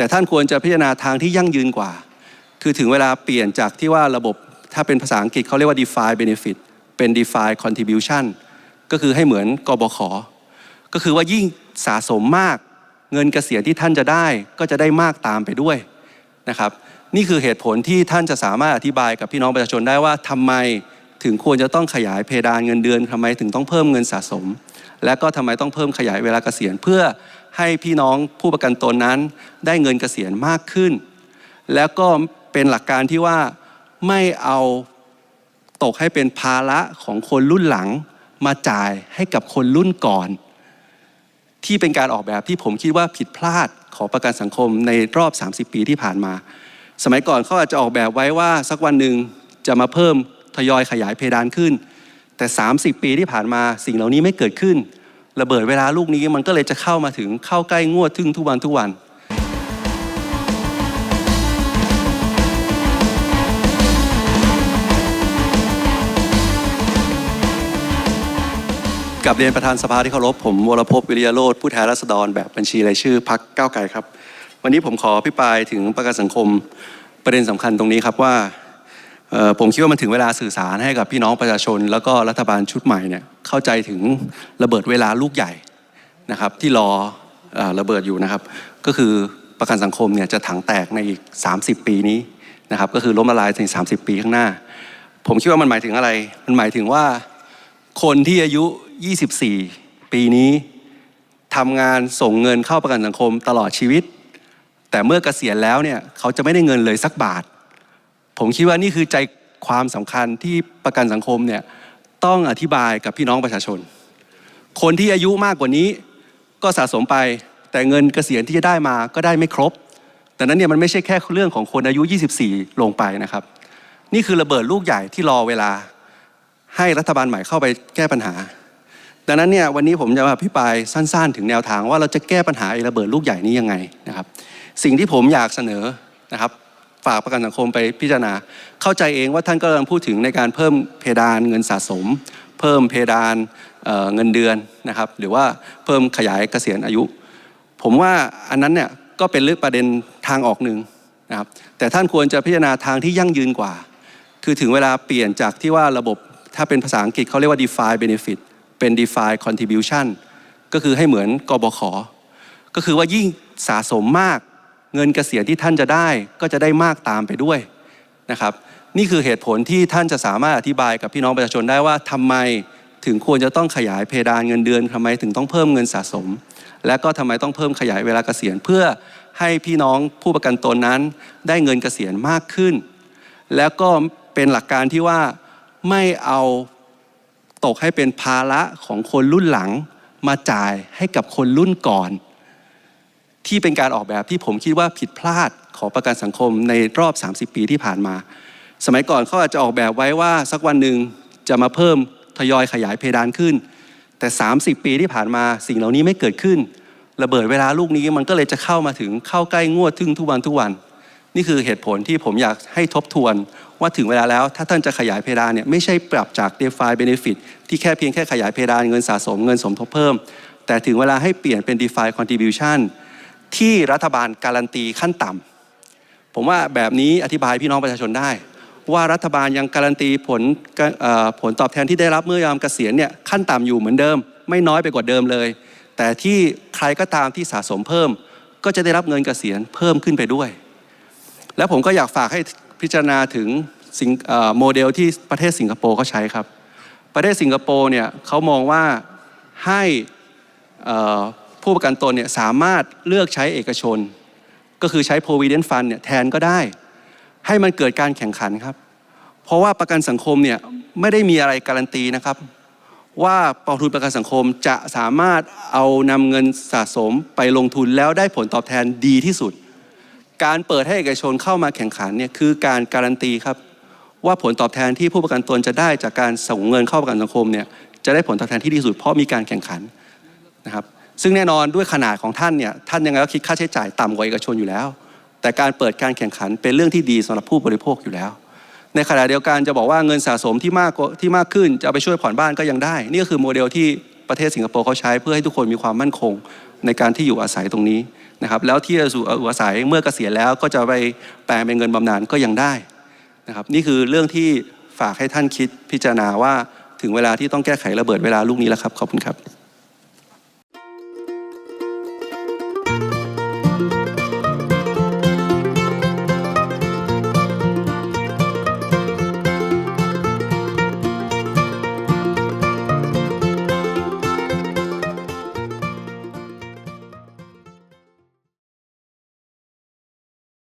แต่ท่านควรจะพิจารณาทางที่ยั่งยืนกว่า คือถึงเวลาเปลี่ยนจากที่ว่าระบบถ้าเป็นภาษาอังกฤษเขาเรียกว่า define benefit เป็น define contribution ก็คือให้เหมือนกบข ก็คือว่ายิ่งสะสมมากเงินเกษียณที่ท่านจะได้ก็จะได้มากตามไปด้วยนะครับนี่คือเหตุผลที่ท่านจะสามารถอธิบายกับพี่น้องประชาชนได้ว่าทำไมถึงควรจะต้องขยายเพดานเงินเดือนทำไมถึงต้องเพิ่มเงินสะสม และก็ทำไมต้องเพิ่มขยายเวลาเกษียณเพื่อ ให้พี่น้องผู้ประกันตนนั้น ได้เงินเกษียณมากขึ้น แล้วก็เป็นหลักการที่ว่าไม่เอาตกให้เป็นภาระของคนรุ่นหลังมาจ่ายให้กับคนรุ่นก่อน ที่เป็นการออกแบบที่ผมคิดว่าผิดพลาดของประกันสังคมในรอบ 30 ปีที่ผ่านมา สมัยก่อนเขาอาจจะออกแบบไว้ว่าสักวันหนึ่งจะมาเพิ่มทยอยขยายเพดานขึ้น แต่ 30 ปีที่ผ่านมาสิ่งเหล่านี้ไม่เกิดขึ้น ระเบิดเวลาลูกนี้มันก็เลยจะเข้ามาถึงเข้าใกล้งวดทึ่งทุกวันทุกวัน กับเรียนประธานสภาที่เคารพผมวรพวิริยโรธผู้แทนราษฎรแบบบัญชีรายชื่อพักก้าวไกลครับ วันนี้ผมขอพิปรายถึงประกันสังคมประเด็นสำคัญตรงนี้ครับว่า ผมคิดว่ามันถึงเวลาสื่อสารให้กับพี่น้องประชาชน แล้วก็รัฐบาลชุดใหม่เนี่ยเข้าใจถึงระเบิดเวลาลูกใหญ่นะครับที่รออระเบิดอยู่นะครับ ก็คือประกันสังคมเนี่ยจะถังแตกในอีก 30 ปีนี้นะครับก็คือล้มละลายใน 30 ปีข้างหน้า ผมคิดว่ามันหมายถึงอะไร มันหมายถึงว่าคนที่อายุ 24 ปีนี้ทำงานส่งเงินเข้าประกันสังคมตลอดชีวิต แต่เมื่อเกษียณแล้วเนี่ยเขาจะไม่ได้เงินเลยสักบาท ผมคิดว่านี่คือใจความสำคัญที่ประกันสังคมเนี่ยต้องอธิบายกับพี่น้องประชาชน คนที่อายุมากกว่านี้ก็สะสมไปแต่เงินเกษียณที่จะได้มาก็ได้ไม่ครบ แต่นั้นเนี่ยมันไม่ใช่แค่เรื่องของคนอายุ 24 ลงไปนะครับ นี่คือระเบิดลูกใหญ่ที่รอเวลาให้รัฐบาลใหม่เข้าไปแก้ปัญหา ดังนั้นเนี่ยวันนี้ผมจะมาพิปรายสั้นๆ ถึงแนวทางว่าเราจะแก้ปัญหาไอ้ระเบิดลูกใหญ่นี้ยังไงนะครับ สิ่งที่ผมอยากเสนอนะครับ ฝากประกันสังคมไปพิจารณา เข้าใจเองว่าท่านก็กำลังพูดถึงในการเพิ่มเพดานเงินสะสม เพิ่มเพดานเเงินเดือนนะครับ หรือว่าเพิ่มขยายเกษียณอายุ ผมว่าอันนั้นเนี่ยก็เป็นเรื่องประเด็นทางออกหนึ่งนะครับแต่ท่านควรจะพิจารณาทางที่ยั่งยืนกว่า คือถึงเวลาเปลี่ยนจากที่ว่าระบบถ้าเป็นภาษาอังกฤษเขาเรียกว่า define benefit เป็น define contribution ก็คือให้เหมือนกบข ก็คือว่ายิ่งสะสมมาก เงินเกษียณที่ท่านจะได้ก็จะได้มากตามไปด้วยนะครับ นี่คือเหตุผลที่ท่านจะสามารถอธิบายกับพี่น้องประชาชนได้ว่าทำไมถึงควรจะต้องขยายเพดานเงินเดือนทำไมถึงต้องเพิ่มเงินสะสม และก็ทำไมต้องเพิ่มขยายเวลาเกษียณเพื่อให้พี่น้องผู้ประกันตนนั้น ได้เงินเกษียณมากขึ้น แล้วก็เป็นหลักการที่ว่าไม่เอาตกให้เป็นภาระของคนรุ่นหลังมาจ่ายให้กับคนรุ่นก่อน ที่เป็นการออกแบบที่ผมคิดว่าผิดพลาดของประกันสังคมในรอบ 30 ปีที่ผ่านมา สมัยก่อนเขาอาจจะออกแบบไว้ว่าสักวันหนึ่งจะมาเพิ่มทยอยขยายเพดานขึ้น แต่ 30 ปีที่ผ่านมาสิ่งเหล่านี้ไม่เกิดขึ้น ระเบิดเวลาลูกนี้มันก็เลยจะเข้ามาถึงเข้าใกล้งวดทึ่งทุกวันทุกวัน นี่คือเหตุผลที่ผมอยากให้ทบทวนว่าถึงเวลาแล้วถ้าท่านจะขยายเพดานเนี่ยไม่ใช่ปรับจาก define benefit ที่แค่เพียงแค่ขยายเพดานเงินสะสมเงินสมทบเพิ่ม แต่ถึงเวลาให้เปลี่ยนเป็น define contribution ที่รัฐบาลการันตีขั้นต่ำผมว่าแบบนี้อธิบายพี่น้องประชาชนได้ ว่ารัฐบาลยังการันตีผลผลตอบแทนที่ได้รับเมื่อยามเกษียณเนี่ยขั้นต่ำอยู่เหมือนเดิม ไม่น้อยไปกว่าเดิมเลย แต่ที่ใครก็ตามที่สะสมเพิ่ม ก็จะได้รับเงินเกษียณเพิ่มขึ้นไปด้วย แล้วผมก็อยากฝากให้พิจารณาถึงโมเดลที่ประเทศสิงคโปร์เขาใช้ครับ ประเทศสิงคโปร์เนี่ยเขามองว่าให้อ่อ ผู้ประกันตนเนี่ยสามารถเลือกใช้เอกชน ก็คือใช้ provident fund เนี่ยแทนก็ได้ ให้มันเกิดการแข่งขันครับ เพราะว่าประกันสังคมเนี่ยไม่ได้มีอะไรการันตีนะครับ ว่ากองทุนประกันสังคมจะสามารถเอานำเงินสะสมไปลงทุนแล้วได้ผลตอบแทนดีที่สุด การเปิดให้เอกชนเข้ามาแข่งขันเนี่ยคือการการันตีครับว่าผลตอบแทนที่ผู้ประกันตนจะได้จากการส่งเงินเข้าประกันสังคมเนี่ยจะได้ผลตอบแทนที่ดีที่สุดเพราะมีการแข่งขันนะครับ ซึ่งแน่นอนด้วยขนาดของท่านเนี่ยท่านยังไงก็คิดค่าใช้จ่ายต่ำกว่าเอกชนอยู่แล้ว แต่การเปิดการแข่งขันเป็นเรื่องที่ดีสำหรับผู้บริโภคอยู่แล้ว ในขณะเดียวกันจะบอกว่าเงินสะสมที่มากที่มากขึ้นจะเอาไปช่วยผ่อนบ้านก็ยังได้ นี่ก็คือโมเดลที่ประเทศสิงคโปร์เขาใช้เพื่อให้ทุกคนมีความมั่นคงในการที่อยู่อาศัยตรงนี้นะครับแล้วที่อยู่อาศัยเมื่อเกษียณแล้วก็จะไปแปลงเป็นเงินบำนาญก็ยังได้นะครับนี่คือเรื่องที่ฝากให้ท่านคิดพิจารณาว่าถึงเวลาที่ต้องแก้ไขระเบิดเวลาลูกนี้แล้วครับขอบคุณครับ